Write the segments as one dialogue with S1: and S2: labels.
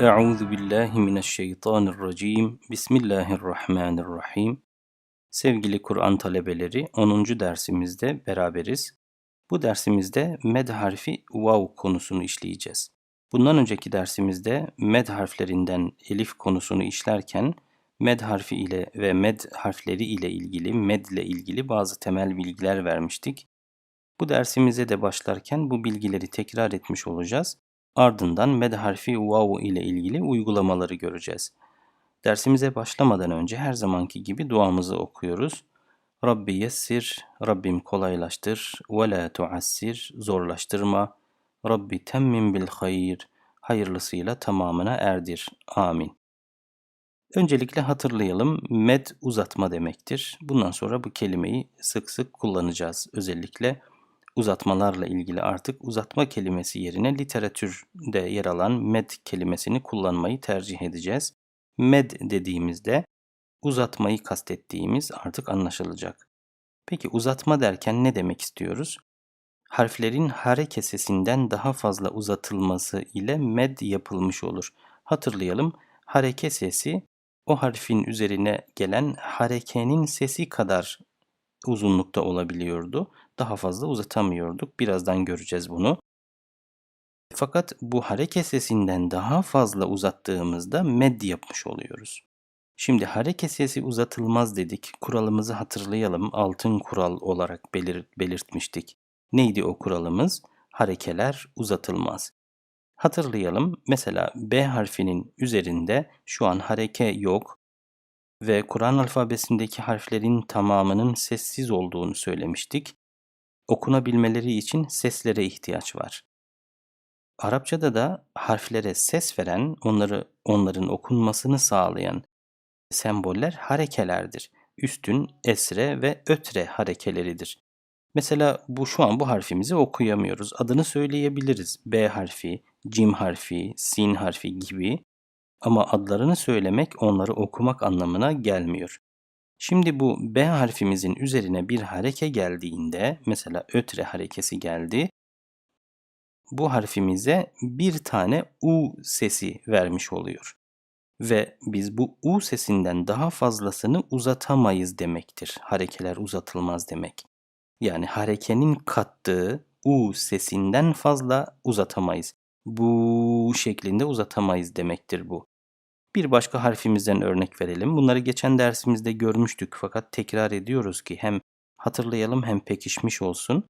S1: Euzu billahi mineşşeytanirracim. Bismillahirrahmanirrahim. Sevgili Kur'an talebeleri 10. dersimizde beraberiz. Bu dersimizde med harfi vav konusunu işleyeceğiz. Bundan önceki dersimizde med harflerinden elif konusunu işlerken med harfi ile ve med harfleri ile ilgili, med ile ilgili bazı temel bilgiler vermiştik. Bu dersimize de başlarken bu bilgileri tekrar etmiş olacağız. Ardından med harfi vav ile ilgili uygulamaları göreceğiz. Dersimize başlamadan önce her zamanki gibi duamızı okuyoruz. Rabbi yessir, Rabbim kolaylaştır, ve la tuassir, zorlaştırma. Rabbi temmim bil hayır, hayırlısıyla tamamına erdir. Amin. Öncelikle hatırlayalım, med uzatma demektir. Bundan sonra bu kelimeyi sık sık kullanacağız. Özellikle uzatmalarla ilgili artık uzatma kelimesi yerine literatürde yer alan med kelimesini kullanmayı tercih edeceğiz. Med dediğimizde uzatmayı kastettiğimiz artık anlaşılacak. Peki uzatma derken ne demek istiyoruz? Harflerin hare kesesinden daha fazla uzatılması ile med yapılmış olur. Hatırlayalım, hareke sesi o harfin üzerine gelen harekenin sesi kadar uzunlukta olabiliyordu. Daha fazla uzatamıyorduk. Birazdan göreceğiz bunu. Fakat bu hareke sesinden daha fazla uzattığımızda med yapmış oluyoruz. Şimdi hareke sesi uzatılmaz dedik. Kuralımızı hatırlayalım. Altın kural olarak belir belirtmiştik. Neydi o kuralımız? Harekeler uzatılmaz. Hatırlayalım. Mesela B harfinin üzerinde şu an hareke yok ve Kur'an alfabesindeki harflerin tamamının sessiz olduğunu söylemiştik. Okunabilmeleri için seslere ihtiyaç var. Arapçada da harflere ses veren, onları onların okunmasını sağlayan semboller harekelerdir. Üstün, esre ve ötre harekeleridir. Mesela bu şu an bu harfimizi okuyamıyoruz. Adını söyleyebiliriz. B harfi, cim harfi, sin harfi gibi. Ama adlarını söylemek onları okumak anlamına gelmiyor. Şimdi bu B harfimizin üzerine bir hareke geldiğinde, mesela ötre harekesi geldi, bu harfimize bir tane U sesi vermiş oluyor. Ve biz bu U sesinden daha fazlasını uzatamayız demektir. Harekeler uzatılmaz demek. Yani harekenin kattığı U sesinden fazla uzatamayız. Bu şeklinde uzatamayız demektir bu. Bir başka harfimizden örnek verelim. Bunları geçen dersimizde görmüştük fakat tekrar ediyoruz ki hem hatırlayalım hem pekişmiş olsun.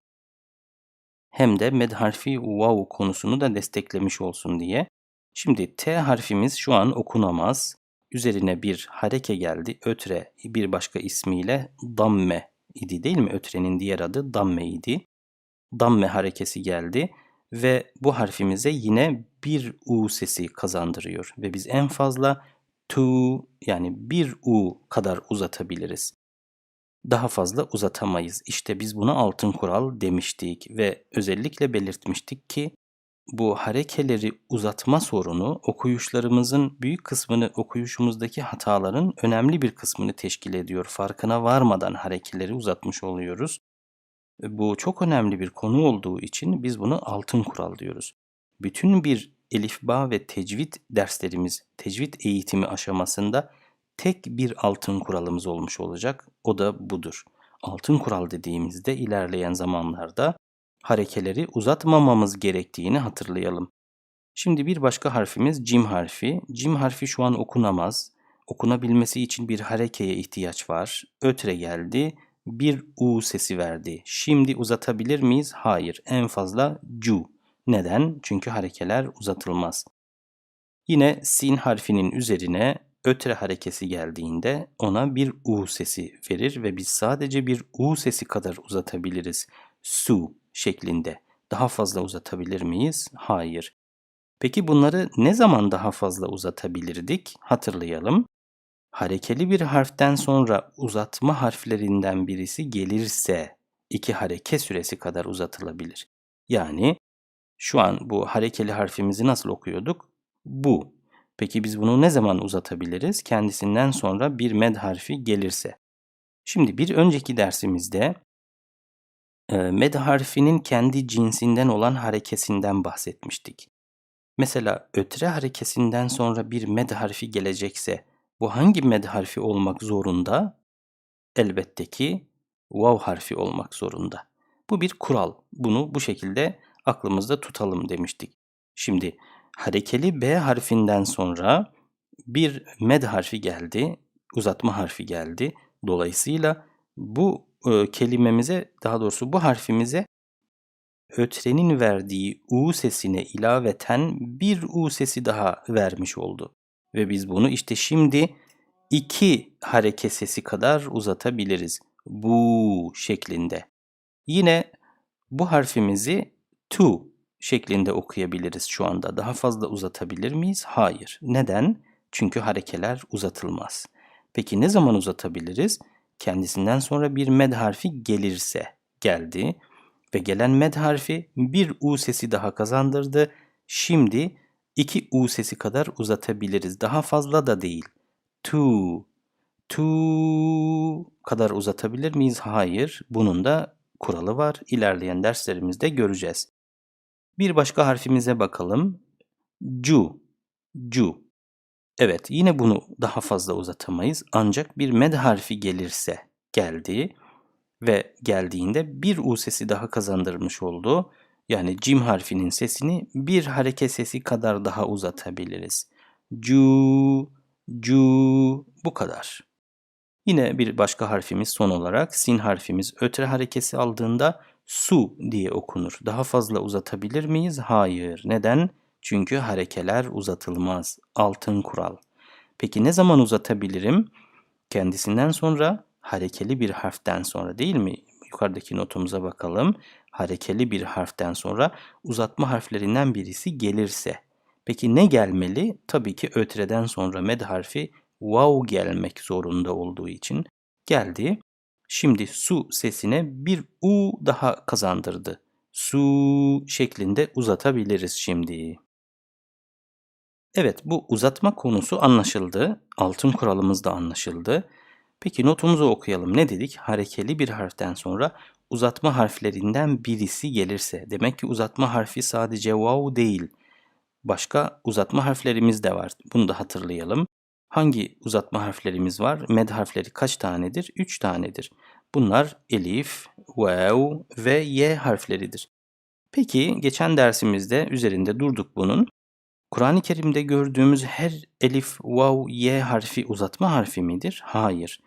S1: Hem de med harfi vav konusunu da desteklemiş olsun diye. Şimdi T harfimiz şu an okunamaz. Üzerine bir hareke geldi. Ötre bir başka ismiyle damme idi değil mi? Ötrenin diğer adı damme idi. Damme harekesi geldi ve bu harfimize yine bir u sesi kazandırıyor ve biz en fazla tu yani bir u kadar uzatabiliriz. Daha fazla uzatamayız. İşte biz buna altın kural demiştik ve özellikle belirtmiştik ki bu harekeleri uzatma sorunu okuyuşlarımızın büyük kısmını okuyuşumuzdaki hataların önemli bir kısmını teşkil ediyor. Farkına varmadan harekeleri uzatmış oluyoruz. Bu çok önemli bir konu olduğu için biz bunu altın kural diyoruz. Bütün bir elifba ve tecvid derslerimiz, tecvid eğitimi aşamasında tek bir altın kuralımız olmuş olacak. O da budur. Altın kural dediğimizde ilerleyen zamanlarda harekeleri uzatmamamız gerektiğini hatırlayalım. Şimdi bir başka harfimiz cim harfi. Cim harfi şu an okunamaz. Okunabilmesi için bir harekeye ihtiyaç var. Ötre geldi bir U sesi verdi. Şimdi uzatabilir miyiz? Hayır. En fazla cu. Neden? Çünkü harekeler uzatılmaz. Yine sin harfinin üzerine ötre harekesi geldiğinde ona bir U sesi verir ve biz sadece bir U sesi kadar uzatabiliriz. Su şeklinde. Daha fazla uzatabilir miyiz? Hayır. Peki bunları ne zaman daha fazla uzatabilirdik? Hatırlayalım harekeli bir harften sonra uzatma harflerinden birisi gelirse iki hareke süresi kadar uzatılabilir. Yani şu an bu harekeli harfimizi nasıl okuyorduk? Bu. Peki biz bunu ne zaman uzatabiliriz? Kendisinden sonra bir med harfi gelirse. Şimdi bir önceki dersimizde med harfinin kendi cinsinden olan harekesinden bahsetmiştik. Mesela ötre harekesinden sonra bir med harfi gelecekse bu hangi med harfi olmak zorunda? Elbette ki vav harfi olmak zorunda. Bu bir kural. Bunu bu şekilde aklımızda tutalım demiştik. Şimdi harekeli B harfinden sonra bir med harfi geldi, uzatma harfi geldi. Dolayısıyla bu e, kelimemize, daha doğrusu bu harfimize ötrenin verdiği u sesine ilaveten bir u sesi daha vermiş oldu. Ve biz bunu işte şimdi iki hareke sesi kadar uzatabiliriz. Bu şeklinde. Yine bu harfimizi to şeklinde okuyabiliriz şu anda. Daha fazla uzatabilir miyiz? Hayır. Neden? Çünkü harekeler uzatılmaz. Peki ne zaman uzatabiliriz? Kendisinden sonra bir med harfi gelirse geldi ve gelen med harfi bir u sesi daha kazandırdı. Şimdi iki u sesi kadar uzatabiliriz. Daha fazla da değil. To, to kadar uzatabilir miyiz? Hayır. Bunun da kuralı var. İlerleyen derslerimizde göreceğiz. Bir başka harfimize bakalım. Cu, cu. Evet, yine bunu daha fazla uzatamayız. Ancak bir med harfi gelirse geldi ve geldiğinde bir u sesi daha kazandırmış oldu. Yani cim harfinin sesini bir hareke sesi kadar daha uzatabiliriz. Cu, cu bu kadar. Yine bir başka harfimiz son olarak sin harfimiz ötre harekesi aldığında su diye okunur. Daha fazla uzatabilir miyiz? Hayır. Neden? Çünkü harekeler uzatılmaz. Altın kural. Peki ne zaman uzatabilirim? Kendisinden sonra harekeli bir harften sonra değil mi? Yukarıdaki notumuza bakalım. Harekeli bir harften sonra uzatma harflerinden birisi gelirse. Peki ne gelmeli? Tabii ki ötreden sonra med harfi vav gelmek zorunda olduğu için geldi. Şimdi su sesine bir u daha kazandırdı. Su şeklinde uzatabiliriz şimdi. Evet bu uzatma konusu anlaşıldı. Altın kuralımız da anlaşıldı. Peki notumuzu okuyalım. Ne dedik? Harekeli bir harften sonra uzatma harflerinden birisi gelirse. Demek ki uzatma harfi sadece vav değil. Başka uzatma harflerimiz de var. Bunu da hatırlayalım. Hangi uzatma harflerimiz var? Med harfleri kaç tanedir? 3 tanedir. Bunlar elif, vav ve y harfleridir. Peki geçen dersimizde üzerinde durduk bunun. Kur'an-ı Kerim'de gördüğümüz her elif, vav, y harfi uzatma harfi midir? Hayır.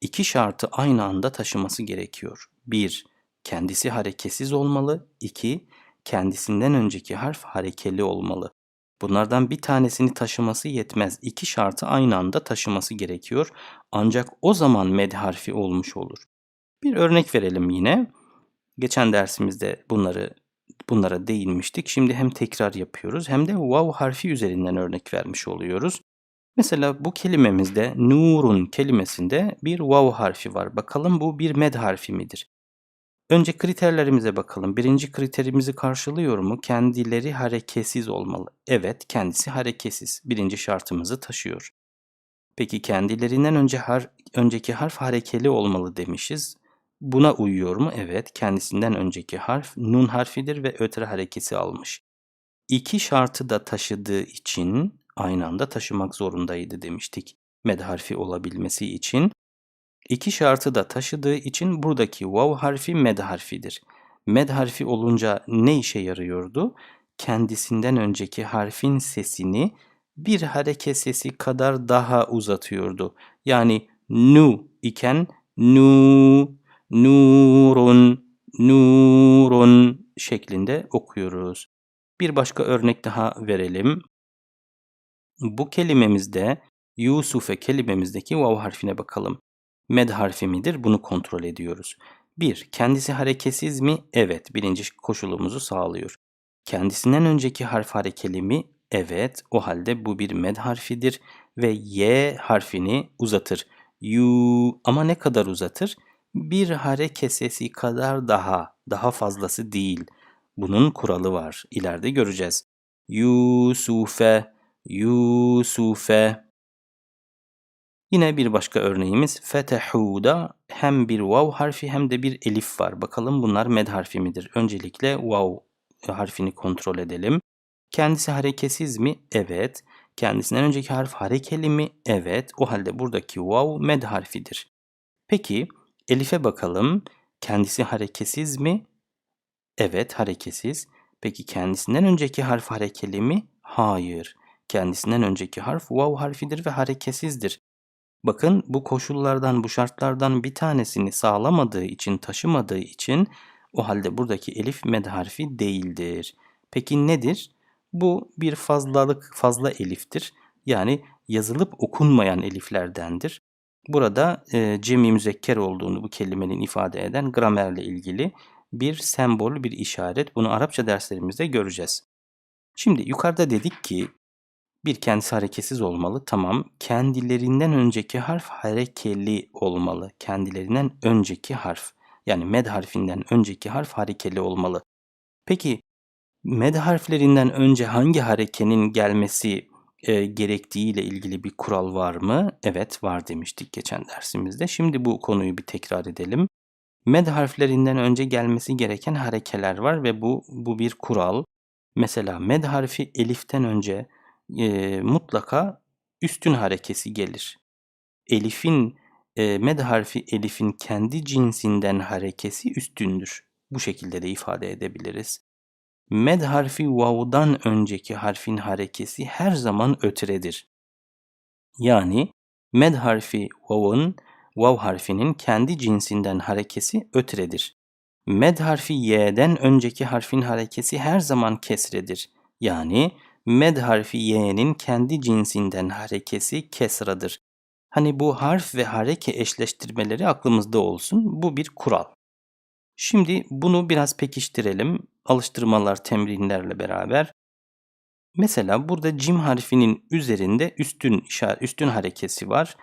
S1: İki şartı aynı anda taşıması gerekiyor. 1. Kendisi hareketsiz olmalı. 2. Kendisinden önceki harf harekeli olmalı. Bunlardan bir tanesini taşıması yetmez. İki şartı aynı anda taşıması gerekiyor. Ancak o zaman med harfi olmuş olur. Bir örnek verelim yine. Geçen dersimizde bunları bunlara değinmiştik. Şimdi hem tekrar yapıyoruz hem de vav harfi üzerinden örnek vermiş oluyoruz. Mesela bu kelimemizde nurun kelimesinde bir vav harfi var. Bakalım bu bir med harfi midir? Önce kriterlerimize bakalım. Birinci kriterimizi karşılıyor mu? Kendileri hareketsiz olmalı. Evet, kendisi hareketsiz. Birinci şartımızı taşıyor. Peki kendilerinden önce har önceki harf harekeli olmalı demişiz. Buna uyuyor mu? Evet, kendisinden önceki harf nun harfidir ve ötre harekesi almış. İki şartı da taşıdığı için aynı anda taşımak zorundaydı demiştik. Med harfi olabilmesi için. İki şartı da taşıdığı için buradaki vav harfi med harfidir. Med harfi olunca ne işe yarıyordu? Kendisinden önceki harfin sesini bir hareke sesi kadar daha uzatıyordu. Yani nu iken nu, nurun, nurun şeklinde okuyoruz. Bir başka örnek daha verelim. Bu kelimemizde Yusufe kelimemizdeki vav harfine bakalım. Med harfi midir? Bunu kontrol ediyoruz. 1. Kendisi hareketsiz mi? Evet. Birinci koşulumuzu sağlıyor. Kendisinden önceki harf harekeli mi? Evet. O halde bu bir med harfidir ve y harfini uzatır. Yu ama ne kadar uzatır? Bir hareke sesi kadar daha, daha fazlası değil. Bunun kuralı var. İleride göreceğiz. Yusufe, Yusufe. Yine bir başka örneğimiz fetehu'da hem bir vav harfi hem de bir elif var. Bakalım bunlar med harfi midir? Öncelikle vav harfini kontrol edelim. Kendisi hareketsiz mi? Evet. Kendisinden önceki harf harekeli mi? Evet. O halde buradaki vav med harfidir. Peki elife bakalım. Kendisi hareketsiz mi? Evet hareketsiz. Peki kendisinden önceki harf harekeli mi? Hayır. Kendisinden önceki harf vav harfidir ve hareketsizdir. Bakın bu koşullardan, bu şartlardan bir tanesini sağlamadığı için, taşımadığı için o halde buradaki elif med harfi değildir. Peki nedir? Bu bir fazlalık, fazla eliftir. Yani yazılıp okunmayan eliflerdendir. Burada e, cemi müzekker olduğunu bu kelimenin ifade eden gramerle ilgili bir sembol, bir işaret. Bunu Arapça derslerimizde göreceğiz. Şimdi yukarıda dedik ki bir kendisi hareketsiz olmalı. Tamam. Kendilerinden önceki harf harekeli olmalı. Kendilerinden önceki harf. Yani med harfinden önceki harf harekeli olmalı. Peki med harflerinden önce hangi harekenin gelmesi e, gerektiği ile ilgili bir kural var mı? Evet var demiştik geçen dersimizde. Şimdi bu konuyu bir tekrar edelim. Med harflerinden önce gelmesi gereken harekeler var ve bu bu bir kural. Mesela med harfi eliften önce e, mutlaka üstün harekesi gelir. Elifin e, med harfi elifin kendi cinsinden harekesi üstündür. Bu şekilde de ifade edebiliriz. Med harfi vav'dan önceki harfin harekesi her zaman ötredir. Yani med harfi vav'ın vav harfinin kendi cinsinden harekesi ötredir. Med harfi y'den önceki harfin harekesi her zaman kesredir. Yani med harfi y'nin kendi cinsinden harekesi kesradır. Hani bu harf ve hareke eşleştirmeleri aklımızda olsun. Bu bir kural. Şimdi bunu biraz pekiştirelim. Alıştırmalar, temrinlerle beraber. Mesela burada cim harfinin üzerinde üstün üstün harekesi var.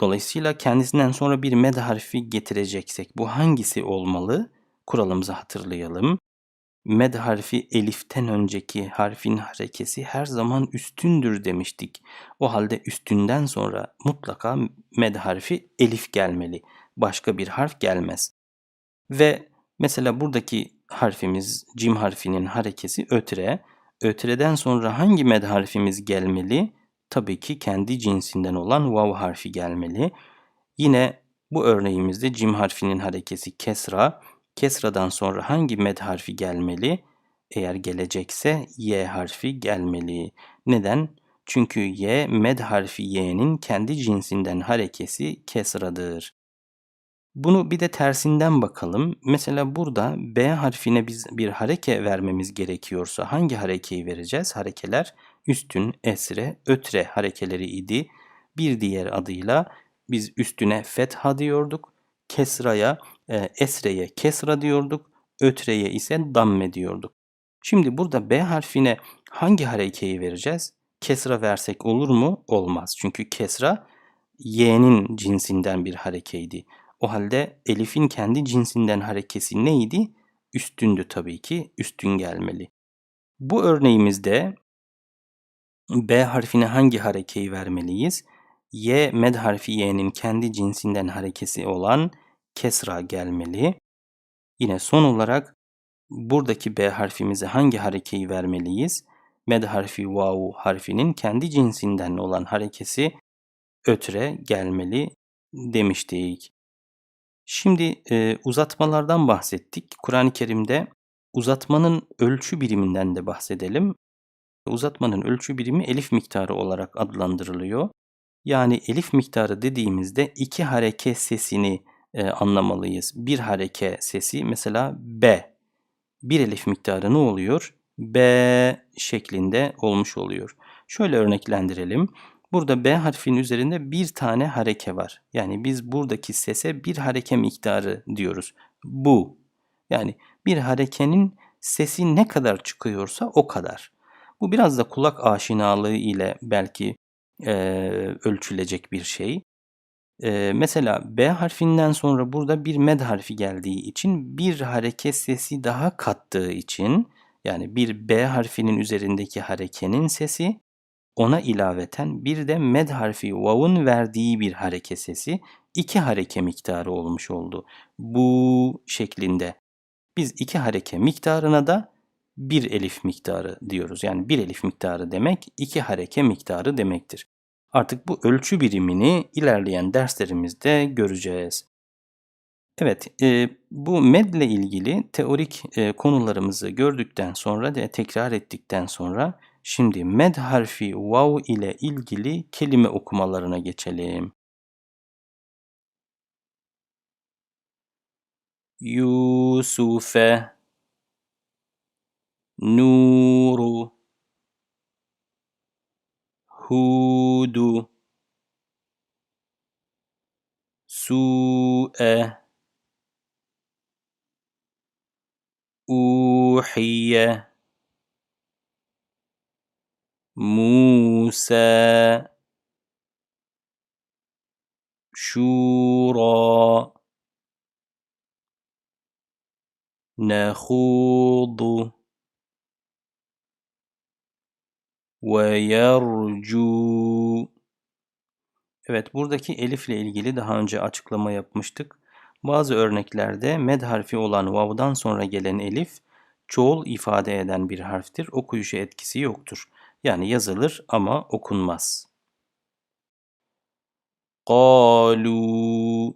S1: Dolayısıyla kendisinden sonra bir med harfi getireceksek bu hangisi olmalı? Kuralımızı hatırlayalım. Med harfi eliften önceki harfin harekesi her zaman üstündür demiştik. O halde üstünden sonra mutlaka med harfi elif gelmeli. Başka bir harf gelmez. Ve mesela buradaki harfimiz cim harfinin harekesi ötre. Ötreden sonra hangi med harfimiz gelmeli? Tabii ki kendi cinsinden olan vav harfi gelmeli. Yine bu örneğimizde cim harfinin harekesi kesra. Kesradan sonra hangi med harfi gelmeli? Eğer gelecekse y harfi gelmeli. Neden? Çünkü y med harfi y'nin kendi cinsinden harekesi kesradır. Bunu bir de tersinden bakalım. Mesela burada B harfine biz bir hareke vermemiz gerekiyorsa hangi harekeyi vereceğiz? Harekeler üstün, esre, ötre harekeleri idi. Bir diğer adıyla biz üstüne fetha diyorduk. Kesraya, e, esreye kesra diyorduk. Ötreye ise damme diyorduk. Şimdi burada B harfine hangi harekeyi vereceğiz? Kesra versek olur mu? Olmaz. Çünkü kesra y'nin cinsinden bir harekeydi. O halde elifin kendi cinsinden harekesi neydi? Üstündü tabii ki. Üstün gelmeli. Bu örneğimizde B harfine hangi harekeyi vermeliyiz? Y med harfi y'nin kendi cinsinden harekesi olan kesra gelmeli. Yine son olarak buradaki B harfimize hangi harekeyi vermeliyiz? Med harfi vav harfinin kendi cinsinden olan harekesi ötre gelmeli demiştik. Şimdi e, uzatmalardan bahsettik. Kur'an-ı Kerim'de uzatmanın ölçü biriminden de bahsedelim. Uzatmanın ölçü birimi elif miktarı olarak adlandırılıyor. Yani elif miktarı dediğimizde iki hareke sesini e, anlamalıyız. Bir hareke sesi mesela B. Bir elif miktarı ne oluyor? B şeklinde olmuş oluyor. Şöyle örneklendirelim. Burada B harfinin üzerinde bir tane hareke var. Yani biz buradaki sese bir hareke miktarı diyoruz. Bu. Yani bir harekenin sesi ne kadar çıkıyorsa o kadar. Bu biraz da kulak aşinalığı ile belki e, ölçülecek bir şey. E, mesela B harfinden sonra burada bir med harfi geldiği için bir hareket sesi daha kattığı için yani bir B harfinin üzerindeki harekenin sesi ona ilaveten bir de med harfi vav'un verdiği bir hareke sesi iki hareke miktarı olmuş oldu. Bu şeklinde. Biz iki hareke miktarına da bir elif miktarı diyoruz. Yani bir elif miktarı demek iki hareke miktarı demektir. Artık bu ölçü birimini ilerleyen derslerimizde göreceğiz. Evet, e, bu med ile ilgili teorik e, konularımızı gördükten sonra ve tekrar ettikten sonra şimdi med harfi vav ile ilgili kelime okumalarına geçelim. Yusufe Nuru Hudu Su'e أوحي موسى شورى نخوض ve. Evet buradaki elifle ilgili daha önce açıklama yapmıştık. Bazı örneklerde med harfi olan vav'dan sonra gelen elif çoğul ifade eden bir harftir. Okuyuşa etkisi yoktur. Yani yazılır ama okunmaz. Kalu.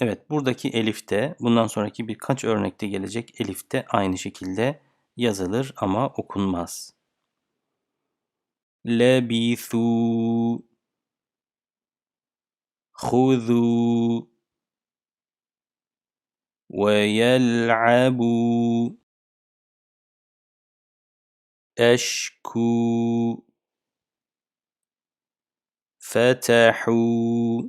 S1: Evet buradaki elifte bundan sonraki birkaç örnekte gelecek elifte aynı şekilde yazılır ama okunmaz. لبثوا. خذوا. ويلعبوا. أشكوا. فتحوا.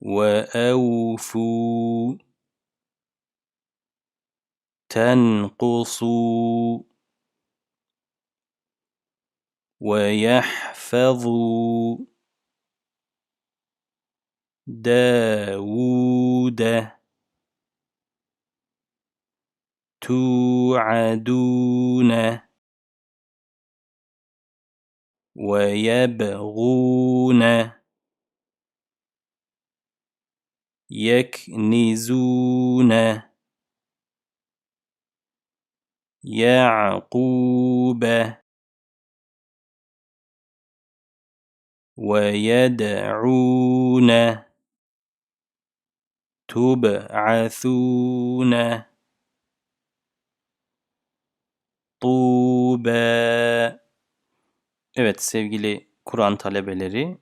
S1: وأوفوا. تنقصوا. ويحفظوا داود توعدون ويبغون يكنزون يعقوب ويدعون تبعثون طوبى Evet sevgili Kur'an talebeleri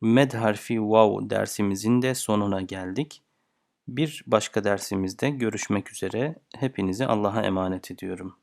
S1: med harfi vav dersimizin de sonuna geldik. Bir başka dersimizde görüşmek üzere. Hepinizi Allah'a emanet ediyorum.